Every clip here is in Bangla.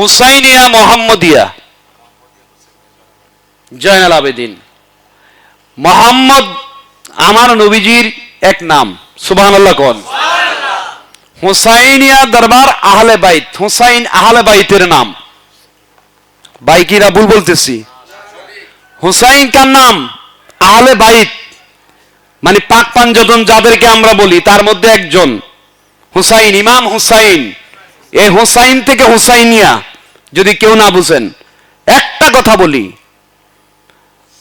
হুসাইনিয়া মোহাম্মদিয়া। জয়নাল আবেদিন মোহাম্মদ আমার নবীজির এক নাম আল্লাহ কন। হুসাইনিয়া দরবার আহলে বাইত, হুসাইন আহলে বাইতের নাম। বাইকিরা ভুল বলতেছি। হুসাইন কার নাম আহলে বাইত মানে পাক পাঞ্জতন যাদেরকে আমরা বলি, তার মধ্যে একজন। হুসাইন, ইমাম হুসাইন। এই হুসাইন থেকে হুসাইনিয়া। যদি কেউ না বুঝেন, একটা কথা বলি।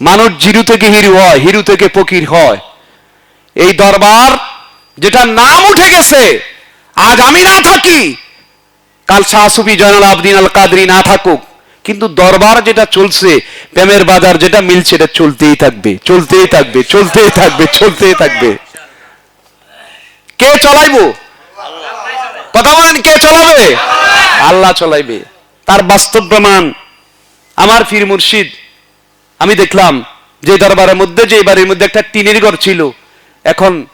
মানুষ জিরু থেকে হিরু হয়, হিরু থেকে ফকির হয়। এই দরবার যেটা নাম উঠে গেছে, আজ আমি না থাকি। কাল শাহসুফি জয়নাল আবদিন আল কাদরি না থাকুক, কিন্তু দরবার যেটা চলছে, প্রেমের বাজার যেটা মিলছে, এটা চলতেই থাকবে চলতেই থাকবে চলতেই থাকবে চলতেই থাকবে। কে চলাইবো? কথা বলেন, কে চলাবে? আল্লাহ চলাইবে। বাস্তব প্রমাণ, আমার ফির মুর্শিদ, আমি দেখলাম যে দরবারের মধ্যে যে বাড়ির মধ্যে একটা টিনের ঘর ছিল, এখন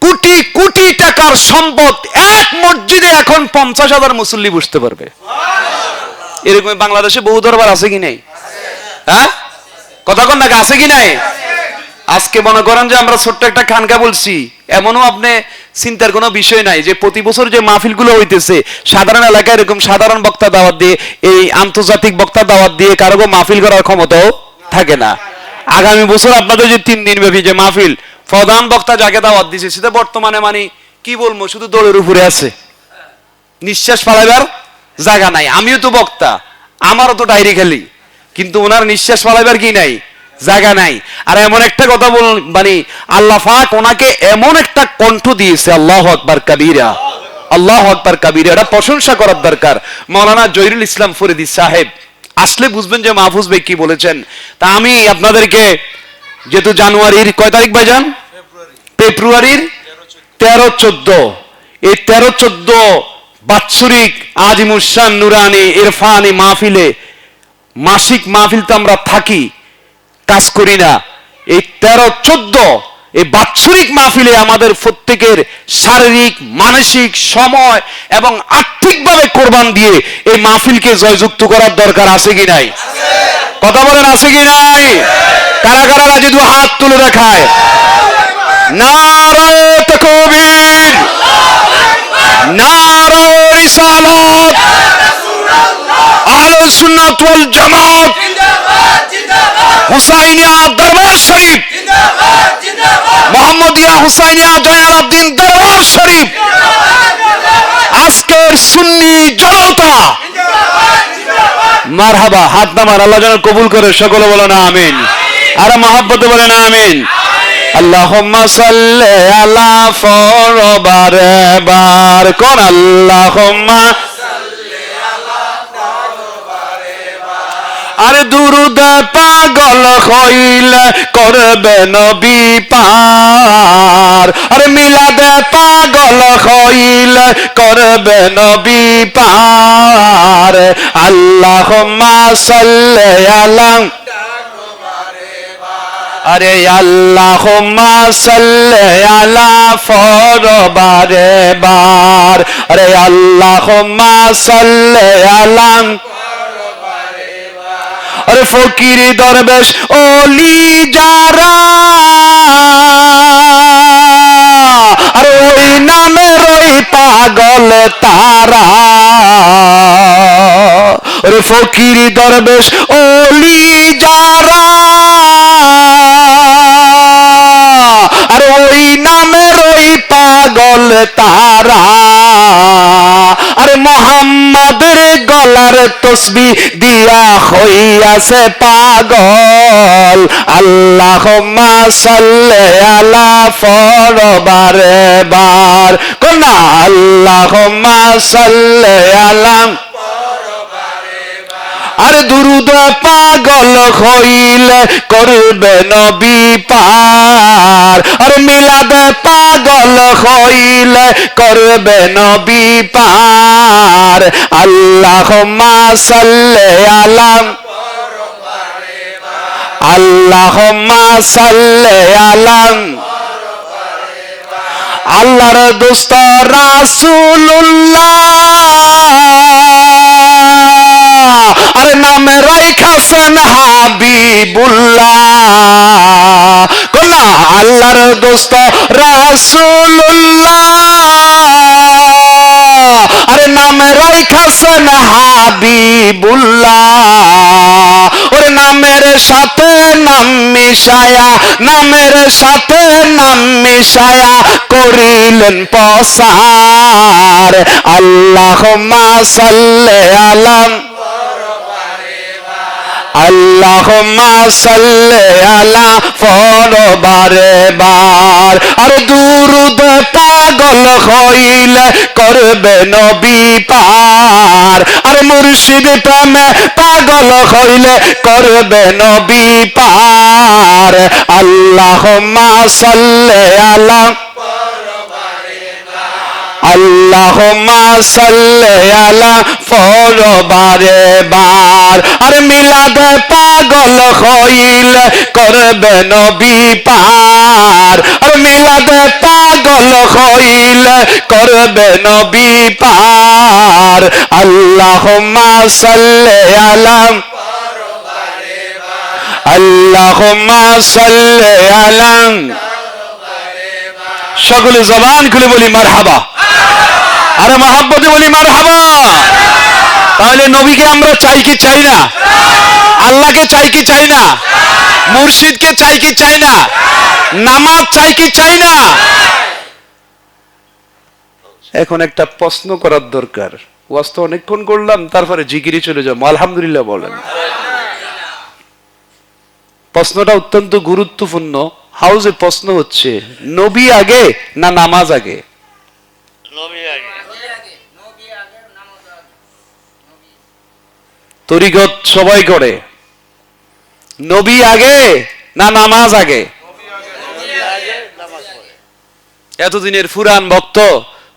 কোটি কোটি টাকার সম্পদ এক মসজিদে এখন পঞ্চাশ হাজার মুসল্লি বুঝতে পারবে। এরকম বাংলাদেশে বহু দরবার আছে কি নাই? হ্যাঁ? কথা কন আছে কি নাই? আজকে মনে করেন যে আমরা ছোট্ট একটা খানকা বলছি। এমনও আপনি চিন্তার কোনো বিষয় নাই যে প্রতি বছর যে মাহফিলগুলো হইতেছে, সাধারণ এলাকায় এরকম সাধারণ বক্তা দাওয়াত দিয়ে, এই আন্তর্জাতিক বক্তা দাওয়াত দিয়ে কারও মাহফিল করার ক্ষমতাও থাকে না। আগামী বছর আপনাদের যে তিন দিন ব্যাপী যে মাহফিল, প্রধান বক্তা যাকে দাওয়াত দিছে সেটা বর্তমানে মানে কি বলব, শুধু দৌড়ের উপরে আছে। নিঃশ্বাস ফালাইবার জায়গা নাই। আমিও তো বক্তা, আমারও তো ডায়েরি খেলি। কিন্তু ওনার নিঃশ্বাস ফালাইবার কি নাই? জায়গা নাই। আর এমন একটা কথা বল মানে আল্লাহ পাক ওনাকে এমন একটা কণ্ঠ দিয়েছে, আল্লাহ আকবার কাবিরা। আল্লাহ আকবার কাবিরা, এটা প্রশংসা করার দরকার। মৌলানা জহিরুল ইসলাম ফরিদি সাহেব, আসলে বুঝবেন যে মাহফুজ ভাই কি বলেছেন। তা আমি আপনাদেরকে, যেহেতু জানুয়ারির কয় তারিখ ভাইজান ফেব্রুয়ারির তেরো চোদ্দ। এই তেরো চোদ্দ বাৎসরিক আজিমুসান নুরানি, ইরফানি মাহফিলে, মাসিক মাহফিল তো আমরা থাকি। কাজ করি না। এই তেরো, চোদ্দ এই বাৎসরিক মাহফিলে আমাদের প্রত্যেকের শারীরিক, মানসিক, সময় এবং আর্থিকভাবে কোরবান দিয়ে এই মাহফিলকে জয়যুক্ত করার দরকার আছে কি নাই? কথা বলেন, আছে কি নাই? কারা কারা রাজি দু হাত তুলে দেখায় নারায় তকবীর নারায় রিসালাত সুন্নাত ওয়াল হুসাইনিয়া দরবার শরীফ। মোহাম্মদিয়া হুসাইনিয়া জয়নাল আব্দিন দরবার শরীফ। আজকের সুন্নি জনতা। মারহাবা হাত নামার আল্লাহ যেন কবুল করে সকলে বলো না আমিন। আর মহাব্বতে বলে না আমিন। আল্লাহুম্মা সাল্লি আলা ফরবার বার কোন আল্লাহুম্মা আরে দুরুদ পাগল হইল করবে নবী পার আরে মিলাদ পাগল হইল করবে নবী পার আল্লাহুম্মা সাল্লি আলা আরে আল্লাহুম্মা সাল্লি আলা ফরবারে বার। আরে আল্লাহুম্মা সাল্লি আলা আরে ফকির দরবেশ ওলি যারা আরে ওই নামের ওই পাগল তারা। আরে ফকির দরবেশ ওলি যারা আরে ওই নামের ওই পাগল তারা। আরে মোহাম্মদের গলার তসবি দিয়া হইয়াছে পাগল। আল্লাহ সাল্লে আলা ফরবারে বার। কন্যা আল্লাহ সাল্লে আলাম আর দুরুদ পাগল হইল করবে নবী পার। আর মিলাদ পাগল হইল করবে নবী পার। আল্লাহ সাল্লে আলাম আল্লাহ সাল্লে আলাম আল্লাহর দোস্ত রাসূলুল্লাহ। আরে নামে রাইখাছেন হাবিবুল্লাহ। কন্যা আল্লাহর দোস্ত রাসূলুল্লাহ। আরে নামে রাইখাছেন হাবিবুল্লাহ। ওরে নামের সাথে নাম মিশায়া, নামের সাথে নাম মিশায়া করিলেন পসার আল্লাহ সাল্লে আলাম আল্লাহুম্মা সাল্লি আলা ফরবারে বার আর দুরুদ পাগল হইলে করবে নবী পার। আর মুর্শিদ প্রেমে পাগল হইলে করবে নবী পার। আল্লাহ সাল্লে আলা আল্লাহুম্মা সাল্লি আলা ফরবারে বার। আর মিলাদ পাগল হইল করবে নবী পার। আর মিলাদ পাগল হইল করবে নবী পার। আল্লাহুম্মা সাল্লি আলা আল্লাহুম্মা সাল্লি আলা। সকলে জবান খুলে বলি মার হাবা আরে মহাব্বতে বলি মার তাহলে নবীকে আমরা চাই কি চাই না? আল্লাহকে চাই কি চাই না? মুর্শিদকে চাই কি চাই না? নামাজ চাই কি চাই না? এখন একটা প্রশ্ন করার দরকার। ওয়াস্ত অনেকক্ষণ করলাম, তারপরে জিগিরি চলে যাব। আলহামদুলিল্লাহ বলেন। প্রশ্নটা অত্যন্ত গুরুত্বপূর্ণ। হাউজে প্রশ্ন হচ্ছে, নবী আগে না নামাজ আগে নবী আগে তরিগত সবাই করে। নবী আগে না নামাজ আগে? এতদিনের ফুরান ভক্ত,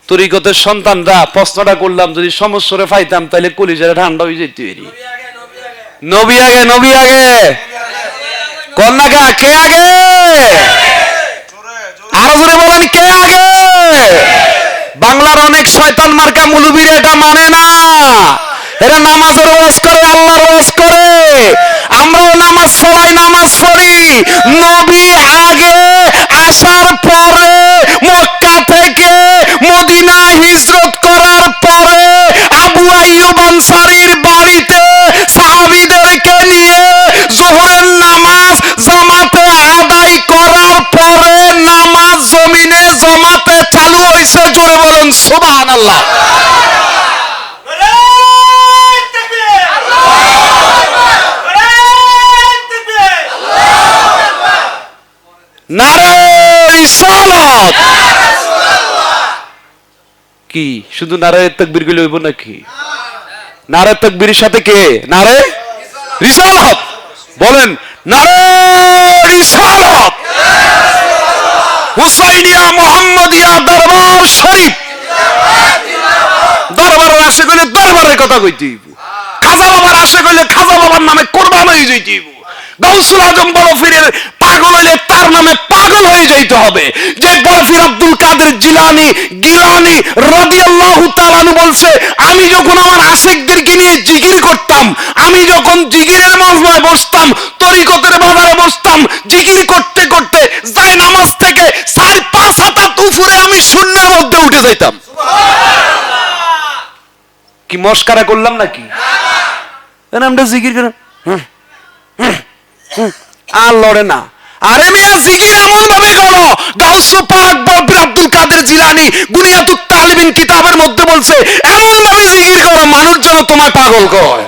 তরিগতের সন্তানরা প্রশ্নটা করলাম, যদি সমস্যরে পাইতাম তাহলে কলিজারে ঠান্ডা হয়ে যেতে পারি। নবী আগে নবী আগে? কন্যাকা কে আগে? আরও জোরে বলেন, কে আগে? বাংলার অনেক শয়তান মার্কা মুলুবির এটা মানে না। এরা নামাজের ওয়াজ করে, আল্লাহর ওয়াজ করে। আমরাও নামাজ পড়াই, নামাজ পড়ি। নবী আগে, আসার পরে, মক্কা থেকে মদিনা হিজরত করার পরে আবু আইয়ুব আনসারীর বাড়িতে সাহাবীদেরকে নিয়ে জোহরের নামাজ জামাতে আদায় করার পরে নামাজ জমিনে জমাতে চালু হয়েছে জোরে বলুন, সুবহানাল্লাহ। কি, শুধু তাকবীরগুলো হইব নাকি? নারে তাকবীরের সাথে কে? নারে বলেন হুসাইনিয়া মোহাম্মদিয়া দরবার শরীফ। গেলে দরবারের কথা খাজা বাবার গেলে খাজা বাবার নামে কোরবান হয়ে যাইতে গৌসুল আজম বরফিরের পাগল হইলে তার নামে পাগল হয়ে যাইতে হবে। যে বরফির আব্দুল কাদের জিলানি, গিলানি রাদিয়াল্লাহু তাআলা বলছে, আমি যখন আমার আশেকদেরকে নিয়ে জিকির করতাম, আমি যখন জিকিরের মজমায় বসতাম, তরিকতের বাজারে বসতাম, জিকির করতে করতে যাই নামাজ থেকে সাড়ে পাঁচ হাত উপরে আমি শূন্যের মধ্যে উঠে যাইতাম। কি মস্কারা করলাম নাকি? আমরা জিকির করে আর লড়ে না। আরে মিয়া, জিকির এমন ভাবে করো গাউসু পাক বলবির আব্দুল কাদের জিলানি। গুনিয়াতুত তালিবিন কিতাবের মধ্যে বলছে, এমন ভাবে জিকির করো মানুষ যেন তোমায় পাগল কয়